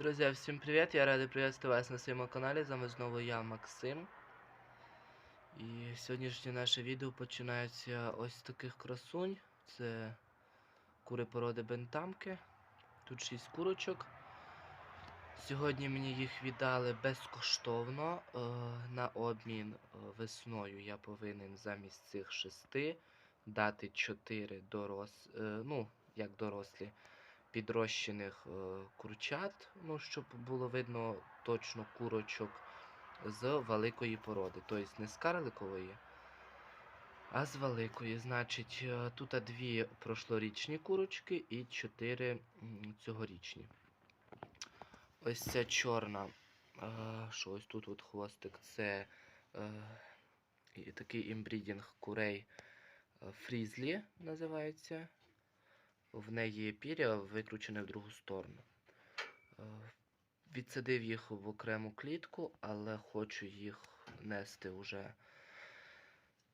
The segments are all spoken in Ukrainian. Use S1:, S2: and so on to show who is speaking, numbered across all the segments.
S1: Друзья, всем привет! Я радий приветствовать вас на своєму каналі. З вами знову я, Максим. І сьогоднішнє наше відео починається ось з таких красунь. Це кури породи бентамки. Тут 6 курочок. Сьогодні мені їх віддали безкоштовно. Е, на обмін е, весною я повинен замість цих шести дати 4 дорос... е, ну, як дорослі підрощених е, курчат, ну, щоб було видно точно курочок з великої породи. Тобто не з карликової, а з великої. Значить, е, тут дві прошлорічні курочки і чотири цьогорічні. Ось ця чорна, е, що ось тут от хвостик, це такий імбрідінг курей Фрізлі називається. В неї пір'я викручене в другу сторону. Е, Відсадив їх в окрему клітку, але хочу їх нести вже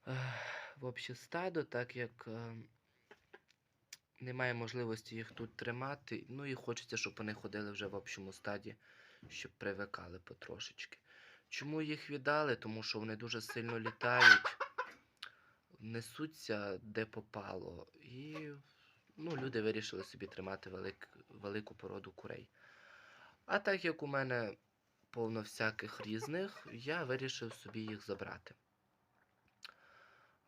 S1: е, в обще стадо, так як е, немає можливості їх тут тримати. Ну і хочеться, щоб вони ходили вже в общому стаді, щоб привикали потрошечки. Чому їх віддали? Тому що вони дуже сильно літають, несуться де попало. І ну, люди вирішили собі тримати велик, велику породу курей. А так як у мене повно всяких різних, я вирішив собі їх забрати.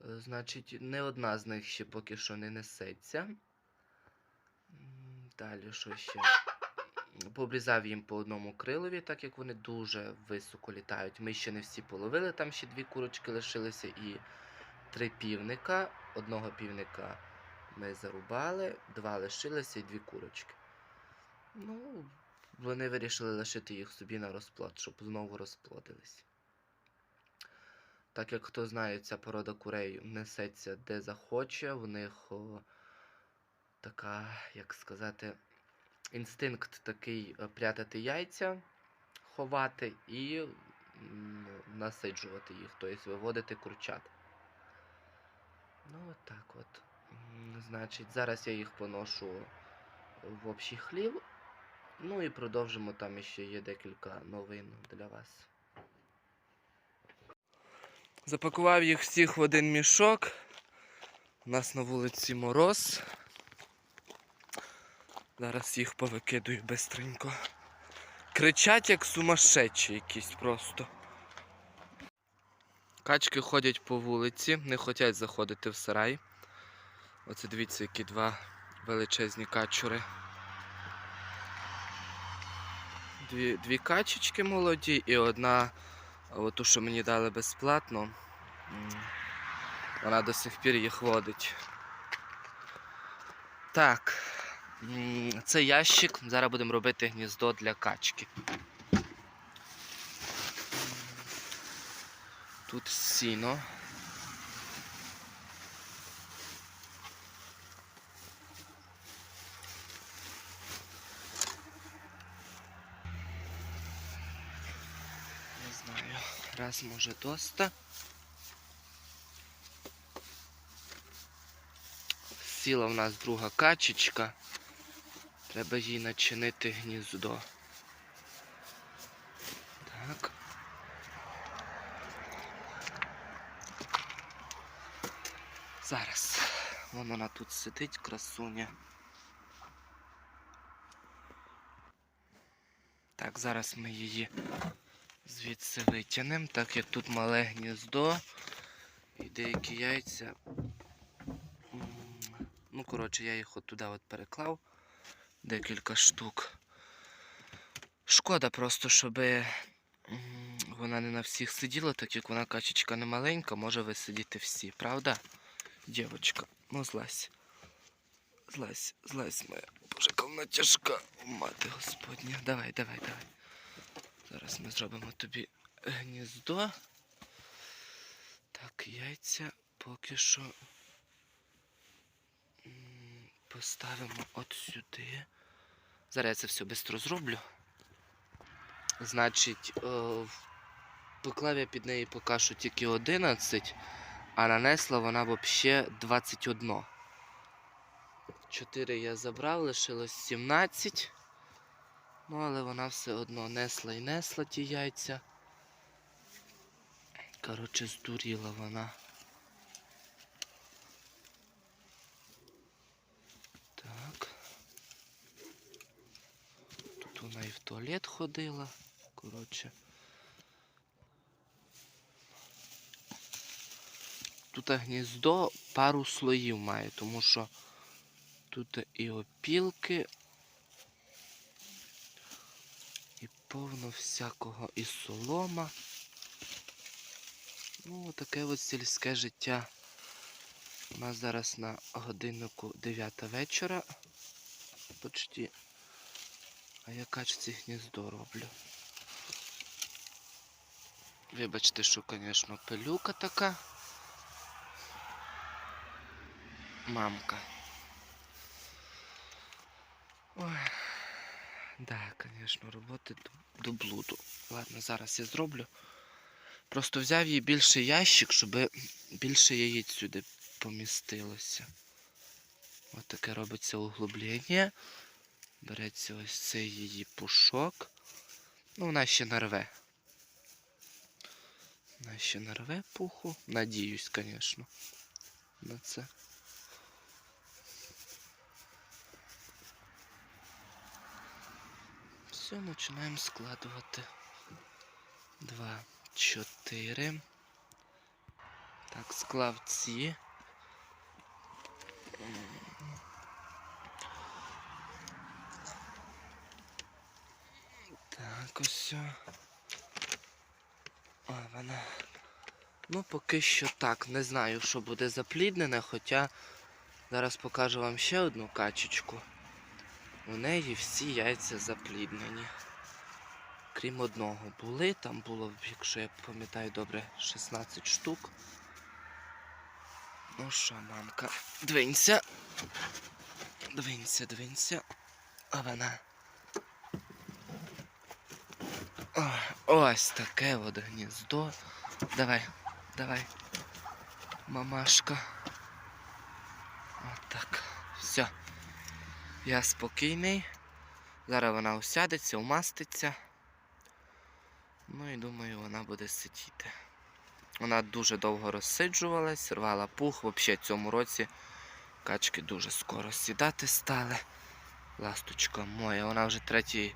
S1: Е, Значить, не одна з них ще поки що не несеться. Далі що ще? Пообрізав їм по одному крилові, так як вони дуже високо літають. Ми ще не всі половили, там ще дві курочки лишилися і три півника. Одного півника ми зарубали, два лишилися і дві курочки. Ну, вони вирішили лишити їх собі на розплод, щоб знову розплодились. Так як хто знає, ця порода курей несеться де захоче, в них о, така, як сказати, інстинкт такий е, прятати яйця, ховати і м, насиджувати їх, тобто виводити курчат. Ну, от так от. Значить, зараз я їх поношу в общий хлів. Ну і продовжимо, там ще є декілька новин для вас. Запакував їх всіх в один мішок. У нас на вулиці мороз. Зараз їх повикидую бистренько. Кричать як сумасшедші якісь просто. Качки ходять по вулиці, не хочуть заходити в сарай. Оце дивіться, які два величезні качури. Дві, дві качечки молоді і одна, оту, що мені дали безплатно. Вона до сих пір їх водить. Так. Це ящик. Зараз будемо робити гніздо для качки. Тут сіно. Не знаю. Раз може доста. Сіла в нас друга качечка. Треба їй начинити гніздо. Так. Зараз. Вон вона тут сидить, красуня. Так, зараз ми її звідси витягнемо, так як тут мале гніздо і деякі яйця. Ну, коротше, я їх от туди от переклав декілька штук. Шкода просто, щоб вона не на всіх сиділа, так як вона качечка не маленька, може висидіти всі, правда? Дівочка, ну злазь. Злазь, злазь моя. Боже, вона тяжка. Мати господня. Давай, давай, давай. Зараз ми зробимо тобі гніздо. Так, яйця поки що поставимо от сюди. Зараз я це все швидко зроблю. Значить, е, поклав я під неї поки що тільки 11, а нанесла вона взагалі 21. 4 я забрав, лишилось 17. Ну, але вона все одно несла і несла ті яйця. Коротше, здуріла вона. Так. Тут вона і в туалет ходила. Коротше. Тут гніздо пару слоїв має, тому що тут і опілки, і повно всякого і солома. Ну, таке ось сільське життя. У нас зараз на годиннику 9 вечора. Почти. А я качці гніздо роблю. Вибачте, що, звісно, пилюка така. Мамка. Ой. Да, звісно, роботи до, блуду. Ладно, зараз я зроблю. Просто взяв їй більший ящик, щоб більше яєць сюди помістилося. Ось таке робиться углублення. Береться ось цей її пушок. Ну, вона ще нарве. Вона ще нарве пуху. Надіюсь, звісно, на це. Все, починаємо складувати. Два, чотири. Так, склав ці. Так, ось. Ой, вона. Ну, поки що так. Не знаю, що буде запліднене, хоча зараз покажу вам ще одну качечку. У неї всі яйця запліднені. Крім одного були, там було, якщо я пам'ятаю добре, 16 штук. Ну що, мамка, двинься. Двинься, двинься. А вона. Ось таке от гніздо. Давай, давай. Мамашка. Отак. Все. Я спокійний. Зараз вона усядеться, умаститься. Ну і думаю, вона буде сидіти. Вона дуже довго розсиджувалась, рвала пух. Взагалі цьому році качки дуже скоро сідати стали. Ласточка моя, вона вже третій,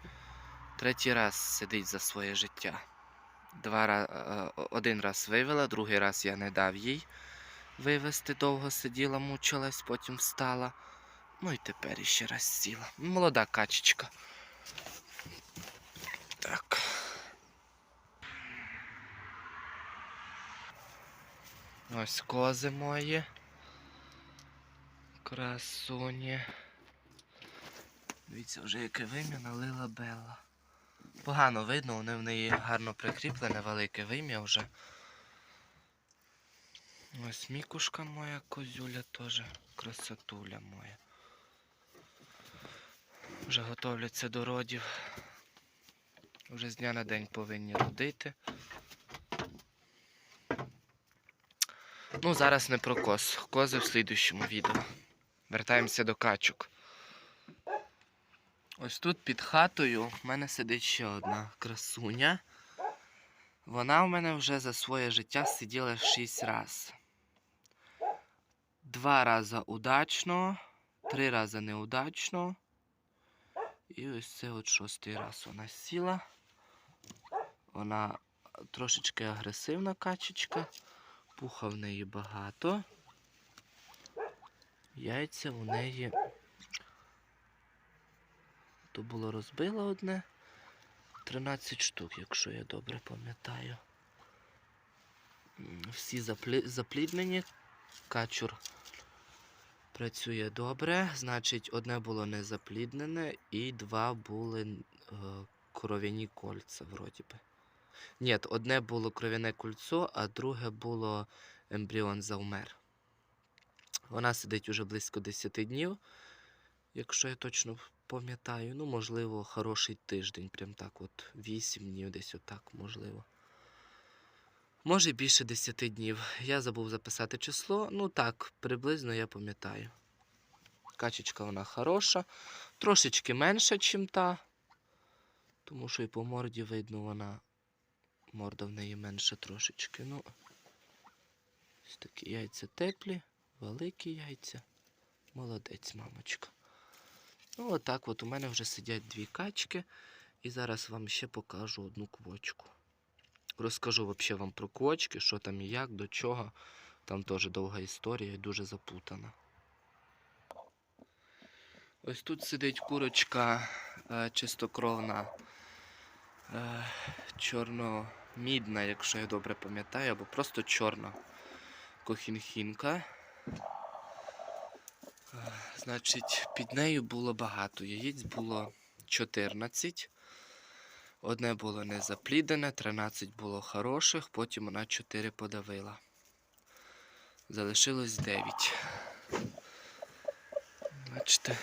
S1: третій раз сидить за своє життя. Два, е, один раз вивела, другий раз я не дав їй вивести, довго сиділа, мучилась, потім встала. Ну і тепер іще раз сіла. Молода качечка. Так. Ось кози мої. Красуні. Дивіться, вже яке вим'я налила Белла. Погано видно, вони в неї гарно прикріплене, велике вим'я вже. Ось мікушка моя козюля теж. Красотуля моя. Вже готовляться до родів. Вже з дня на день повинні родити. Ну, зараз не про коз. Кози в слідущому відео. Вертаємося до качок. Ось тут під хатою в мене сидить ще одна красуня. Вона в мене вже за своє життя сиділа 6 разів. Два рази удачно, три рази неудачно. І ось це от шостий раз вона сіла. Вона трошечки агресивна качечка. Пуха в неї багато. Яйця у неї. То було розбило одне. 13 штук, якщо я добре пам'ятаю. Всі запліднені. Качур працює добре. Значить, одне було не запліднене і два були е, кров'яні кольця, вроді би. Ні, одне було кров'яне кольцо, а друге було ембріон завмер. Вона сидить уже близько 10 днів, якщо я точно пам'ятаю. Ну, можливо, хороший тиждень, прям так, от 8 днів, десь отак, можливо. Може більше 10 днів. Я забув записати число. Ну так, приблизно я пам'ятаю. Качечка вона хороша, трошечки менша, ніж та. Тому що і по морді видно вона. Морда в неї менша трошечки. Ну, ось такі яйця теплі, великі яйця. Молодець, мамочка. Ну, отак от у мене вже сидять дві качки. І зараз вам ще покажу одну квочку. Розкажу взагалі вам про квочки, що там і як, до чого. Там теж довга історія і дуже запутана. Ось тут сидить курочка е, чистокровна, е, чорно-мідна, якщо я добре пам'ятаю, або просто чорна кохінхінка. Е, Значить, під нею було багато. Яєць було 14. Одне було не заплідене, 13 було хороших, потім вона 4 подавила. Залишилось 9. Бачите.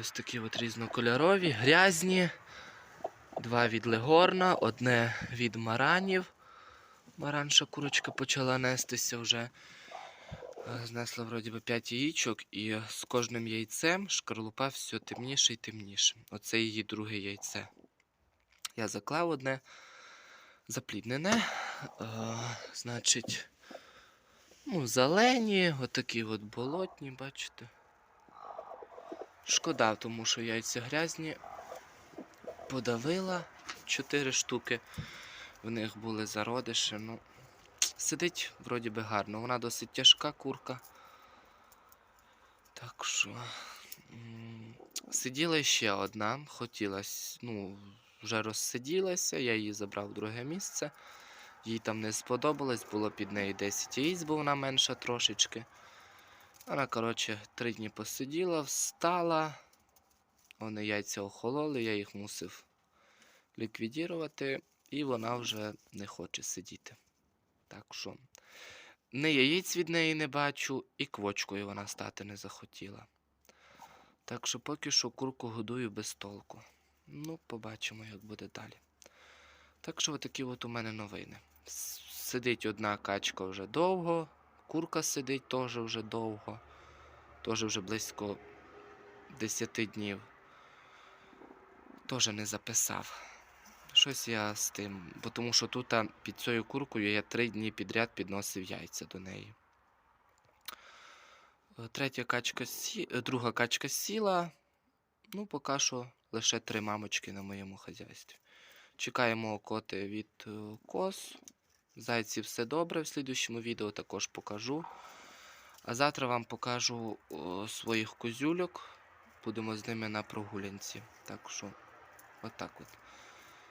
S1: Ось такі от різнокольорові, грязні. Два від легорна, одне від маранів. Маранша курочка почала нестися вже. Е, Знесла вроді би 5 яєчок, і з кожним яйцем шкарлупа все темніше і темніше. Оце її друге яйце. Я заклав одне запліднене. Е, значить, ну, зелені, отакі от болотні, бачите. Шкода, тому що яйця грязні. Подавила 4 штуки. В них були зародиші. Ну, сидить вроді би гарно. Вона досить тяжка курка. Так що. Сиділа ще одна, хотілося, ну, вже розсиділася, я її забрав в друге місце. Їй там не сподобалось, було під нею 10 яєць, бо вона менша трошечки. Вона, коротше, три дні посиділа, встала. Вони яйця охололи, я їх мусив ліквідувати, і вона вже не хоче сидіти. Так що не яєць від неї не бачу, і квочкою вона стати не захотіла. Так що поки що курку годую без толку. Ну, побачимо, як буде далі. Так що отакі от у мене новини. Сидить одна качка вже довго, курка сидить теж вже довго, теж вже близько 10 днів. Теж не записав. Щось я з тим. Бо тому що тут під цією куркою я три дні підряд підносив яйця до неї. Е, Третя качка сі... е, друга качка сіла. Ну, поки що лише три мамочки на моєму хазяйстві. Чекаємо окоти від е, коз. Зайці все добре. В слідущому відео також покажу. А завтра вам покажу своїх козюльок. Будемо з ними на прогулянці. Так що, отак от.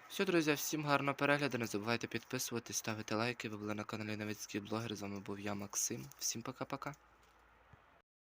S1: Все, друзі, всім гарного перегляду. Не забувайте підписуватись, ставити лайки. Ви були на каналі Новицький блогер. З вами був я, Максим. Всім пока-пока.